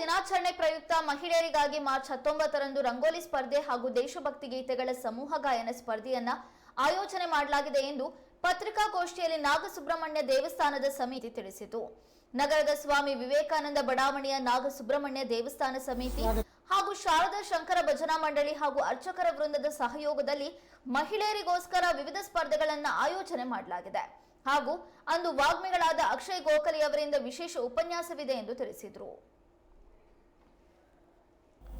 ದಿನಾಚರಣೆ ಪ್ರಯುಕ್ತ ಮಹಿಳೆಯರಿಗಾಗಿ ಮಾರ್ಚ್ ಹತ್ತೊಂಬತ್ತರಂದು ರಂಗೋಲಿ ಸ್ಪರ್ಧೆ ಹಾಗೂ ದೇಶಭಕ್ತಿ ಗೀತೆಗಳ ಸಮೂಹ ಗಾಯನ ಸ್ಪರ್ಧೆಯನ್ನ ಆಯೋಜನೆ ಮಾಡಲಾಗಿದೆ ಎಂದು ಪತ್ರಿಕಾಗೋಷ್ಠಿಯಲ್ಲಿ ನಾಗಸುಬ್ರಹ್ಮಣ್ಯ ದೇವಸ್ಥಾನದ ಸಮಿತಿ ತಿಳಿಸಿತು. ನಗರದ ಸ್ವಾಮಿ ವಿವೇಕಾನಂದ ಬಡಾವಣೆಯ ನಾಗಸುಬ್ರಹ್ಮಣ್ಯ ದೇವಸ್ಥಾನ ಸಮಿತಿ ಹಾಗೂ ಶಾರದಾ ಶಂಕರ ಭಜನಾ ಮಂಡಳಿ ಹಾಗೂ ಅರ್ಚಕರ ವೃಂದದ ಸಹಯೋಗದಲ್ಲಿ ಮಹಿಳೆಯರಿಗೋಸ್ಕರ ವಿವಿಧ ಸ್ಪರ್ಧೆಗಳನ್ನು ಆಯೋಜನೆ ಮಾಡಲಾಗಿದೆ. ಹಾಗೂ ಅಂದು ವಾಗ್ಮಿಗಳಾದ ಅಕ್ಷಯ್ ಗೋಖಲೆ ಅವರಿಂದ ವಿಶೇಷ ಉಪನ್ಯಾಸವಿದೆ ಎಂದು ತಿಳಿಸಿದರು.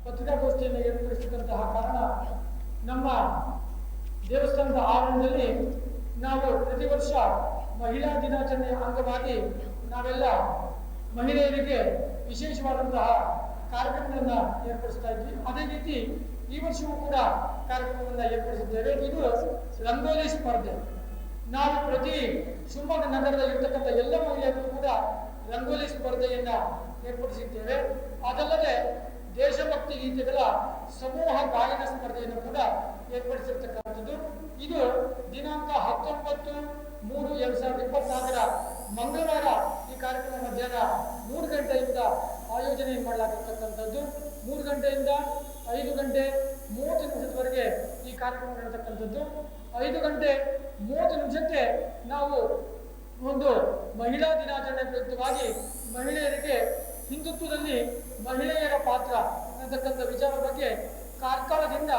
ಪತ್ರಿಕಾಗೋಷ್ಠಿಯನ್ನು ಏರ್ಪಡಿಸಿದಂತಹ ಕಾರಣ ನಮ್ಮ ದೇವಸ್ಥಾನದ ಆವರಣದಲ್ಲಿ ನಾವು ಪ್ರತಿ ವರ್ಷ ಮಹಿಳಾ ದಿನಾಚರಣೆಯ ಅಂಗವಾಗಿ ನಾವೆಲ್ಲ ಮಹಿಳೆಯರಿಗೆ ವಿಶೇಷವಾದಂತಹ ಕಾರ್ಯಕ್ರಮಗಳನ್ನು ಏರ್ಪಡಿಸ್ತಾ ಇದ್ವಿ. ಅದೇ ರೀತಿ ಈ ವರ್ಷವೂ ಕೂಡ ಕಾರ್ಯಕ್ರಮವನ್ನು ಏರ್ಪಡಿಸಿದ್ದೇವೆ. ಇದು ರಂಗೋಲಿ ಸ್ಪರ್ಧೆ. ನಾವು ಪ್ರತಿ ಶಿವಮೊಗ್ಗ ನಗರದಲ್ಲಿರ್ತಕ್ಕಂಥ ಎಲ್ಲ ಮಹಿಳೆಯರು ಕೂಡ ರಂಗೋಲಿ ಸ್ಪರ್ಧೆಯನ್ನ ಏರ್ಪಡಿಸಿದ್ದೇವೆ. ಅದಲ್ಲದೆ ದೇಶಭಕ್ತಿ ಗೀತೆಗಳ ಸಮೂಹ ಗಾಯನ ಸ್ಪರ್ಧೆಯನ್ನು ಕೂಡ ಏರ್ಪಡಿಸಿರ್ತಕ್ಕಂಥದ್ದು. ಇದು ದಿನಾಂಕ ಹತ್ತೊಂಬತ್ತು ಮೂರು ಎರಡ್ ಸಾವಿರದ ಇಪ್ಪತ್ನಾಲ್ಕರ ಮಂಗಳವಾರ ಈ ಕಾರ್ಯಕ್ರಮ ಮಧ್ಯಾಹ್ನ ಮೂರು ಗಂಟೆಯಿಂದ ಆಯೋಜನೆ ಮಾಡಲಾಗಿರ್ತಕ್ಕಂಥದ್ದು. ಮೂರು ಗಂಟೆಯಿಂದ ಐದು ಗಂಟೆ ಮೂವತ್ತು ನಿಮಿಷದವರೆಗೆ ಈ ಕಾರ್ಯಕ್ರಮ ನಡೆತಕ್ಕಂಥದ್ದು ಐದು ಗಂಟೆ ಮೂವತ್ತು ನಿಮಿಷಕ್ಕೆ ನಾವು ಒಂದು ಮಹಿಳಾ ದಿನಾಚರಣೆ ಪ್ರಯುಕ್ತವಾಗಿ ಮಹಿಳೆಯರಿಗೆ ಹಿಂದುತ್ವದಲ್ಲಿ ಮಹಿಳೆಯರ ಪಾತ್ರ ಅನ್ನತಕ್ಕಂಥ ವಿಚಾರ ಬಗ್ಗೆ ಕಾರ್ಕಳದಿಂದ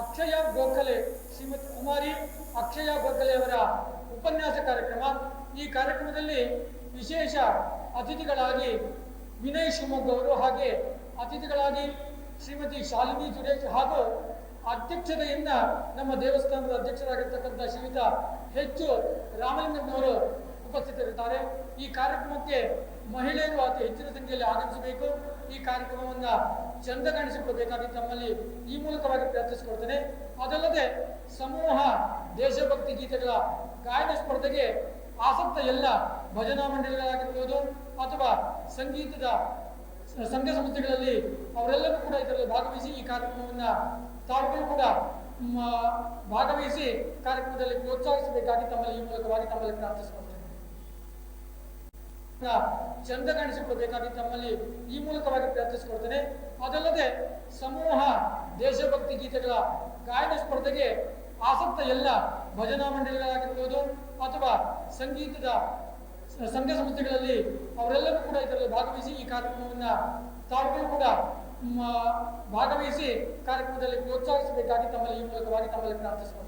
ಅಕ್ಷಯ ಗೋಖಲೆ ಶ್ರೀಮತಿ ಕುಮಾರಿ ಅಕ್ಷಯ ಗೋಖಲೆ ಅವರ ಉಪನ್ಯಾಸ ಕಾರ್ಯಕ್ರಮ. ಈ ಕಾರ್ಯಕ್ರಮದಲ್ಲಿ ವಿಶೇಷ ಅತಿಥಿಗಳಾಗಿ ವಿನಯ್ ಶಿವಮೊಗ್ಗ ಅವರು ಹಾಗೆ ಅತಿಥಿಗಳಾಗಿ ಶ್ರೀಮತಿ ಶಾಲಿನಿ ಸುರೇಶ್ ಹಾಗೂ ಅಧ್ಯಕ್ಷತೆಯಿಂದ ನಮ್ಮ ದೇವಸ್ಥಾನದ ಅಧ್ಯಕ್ಷರಾಗಿರ್ತಕ್ಕಂಥ ಶ್ರೀಮಿತ ಹೆಚ್ಚು ರಾಮಲಿಂಗನವರು ಉಪಸ್ಥಿತರಿದ್ದಾರೆ. ಈ ಕಾರ್ಯಕ್ರಮಕ್ಕೆ ಮಹಿಳೆಯರು ಅತಿ ಹೆಚ್ಚಿನ ಸಂಖ್ಯೆಯಲ್ಲಿ ಆಗಮಿಸಬೇಕು. ಈ ಕಾರ್ಯಕ್ರಮವನ್ನ ಚಂದ ಕಾಣಿಸಿಕೊಳ್ಬೇಕಾಗಿ ತಮ್ಮಲ್ಲಿ ಈ ಮೂಲಕವಾಗಿ ಪ್ರಾರ್ಥಿಸಿಕೊಳ್ತೇನೆ. ಅದಲ್ಲದೆ ಸಮೂಹ ದೇಶಭಕ್ತಿ ಗೀತೆಗಳ ಗಾಯನ ಸ್ಪರ್ಧೆಗೆ ಆಸಕ್ತ ಎಲ್ಲ ಭಜನಾ ಮಂಡಳಿಗಳಾಗಿರ್ಬೋದು ಅಥವಾ ಸಂಗೀತದ ಸಂಘ ಸಂಸ್ಥೆಗಳಲ್ಲಿ ಅವರೆಲ್ಲರೂ ಕೂಡ ಇದರಲ್ಲಿ ಭಾಗವಹಿಸಿ ಈ ಕಾರ್ಯಕ್ರಮವನ್ನ ತಾವುಗಳು ಕೂಡ ಭಾಗವಹಿಸಿ ಕಾರ್ಯಕ್ರಮದಲ್ಲಿ ಪ್ರೋತ್ಸಾಹಿಸಬೇಕಾಗಿ ತಮ್ಮಲ್ಲಿ ಈ ಮೂಲಕವಾಗಿ ತಮ್ಮಲ್ಲಿ ಪ್ರಾರ್ಥಿಸಿಕೊಳ್ತೇನೆ. ಚಂದ ಕಾಣಿಸಿಕೊಳ್ಬೇಕಾಗಿ ತಮ್ಮಲ್ಲಿ ಈ ಮೂಲಕವಾಗಿ ಪ್ರಾರ್ಥಿಸಿಕೊಳ್ತೇನೆ ಅದಲ್ಲದೆ ಸಮೂಹ, ದೇಶಭಕ್ತಿ ಗೀತೆಗಳ ಗಾಯನ ಸ್ಪರ್ಧೆಗೆ ಆಸಕ್ತ ಎಲ್ಲ ಭಜನಾ ಮಂಡಳಿಗಳಾಗಿರ್ಬೋದು ಅಥವಾ ಸಂಗೀತದ ಸಂಘ ಸಂಸ್ಥೆಗಳಲ್ಲಿ ಅವರೆಲ್ಲರೂ ಕೂಡ ಇದರಲ್ಲಿ ಭಾಗವಹಿಸಿ ಈ ಕಾರ್ಯಕ್ರಮವನ್ನ ತಾವು ಕೂಡ ಭಾಗವಹಿಸಿ ಕಾರ್ಯಕ್ರಮದಲ್ಲಿ ಪ್ರೋತ್ಸಾಹಿಸಬೇಕಾಗಿ ತಮ್ಮಲ್ಲಿ ಈ ಮೂಲಕವಾಗಿ ತಮ್ಮಲ್ಲಿ ಪ್ರಾರ್ಥಿಸಿಕೊಳ್ತೇನೆ